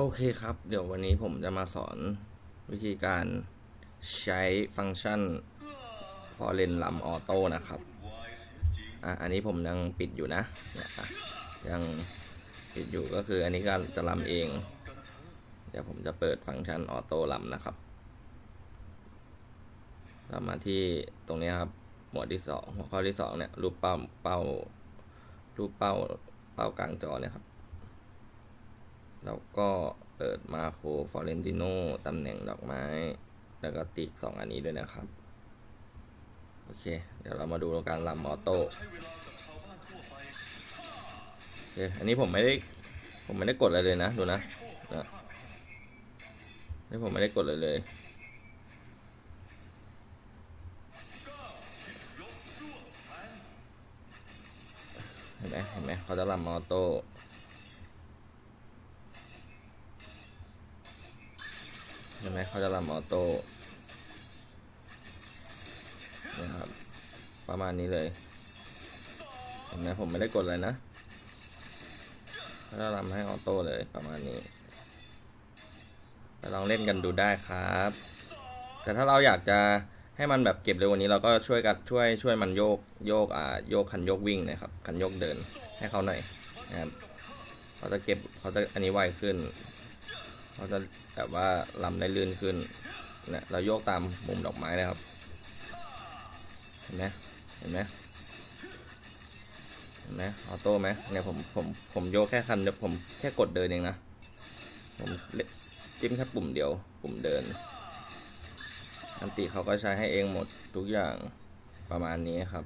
โอเคครับ เดี๋ยววันนี้ผมจะมาสอนวิธีการใช้ฟังก์ชัน foreign ลำออโต้นะครับ อะ อันนี้ผมยังปิดอยู่นะเนี่ยอะยังปิดอยู่ก็คืออันนี้ก็จะลำเอง เดี๋ยวผมจะเปิดฟังก์ชันออโต้ลำนะครับเรามาที่ตรงนี้ครับ หมวดที่สองหัวข้อที่สองเนี่ย รูปเป้าเป้า รูปเป้าเป้ากลางจอเนี่ยครับ แล้วก็เปิดมาโคฟอเรนติโนตำแหน่งดอกไม้ แล้วก็ติกสองอันนี้ด้วยนะครับ โอเค เดี๋ยวเรามาดูการลำออโต้โอเคอันนี้ผมไม่ได้ ผมไม่ได้กดอะไรเลยนะ ดูนะนะนี่ผมไม่ได้กดเลยเลยเห็นไหมเห็นไหมเขาจะลำออโต้ เห็นไหมเขาจะลำออโต้นะครับ ประมาณนี้เลย เห็นไหมผมไม่ได้กดเลยนะเขาจะลำให้ออโต้เลยประมาณนี้ไปลองเล่นกันดูได้ครับ แต่ถ้าเราอยากจะให้มันแบบเก็บเร็วกวันนี้เราก็ช่วยกันช่วยช่วยมันโยกโยกอ่าโยกคันโยกวิ่งนะครับคันโยกเดินให้เขาหน่อยนะครับเขาจะเก็บเขาจะอันนี้ไวขึ้น เขาจะแบบว่าลำได้ลื่นขึ้นเนี่ยเราโยกตามมุมดอกไม้เลยครับ เห็นไหมเห็นไหมเห็นไหมออโต้ไหมเนี่ยผมผมผมโยกแค่คันเดียวผมแค่กดเดินเองนะ ผมจิ้มแค่ปุ่มเดียว ปุ่มเดิน อันติเขาก็ใช้ให้เองหมดทุกอย่างประมาณนี้ครับ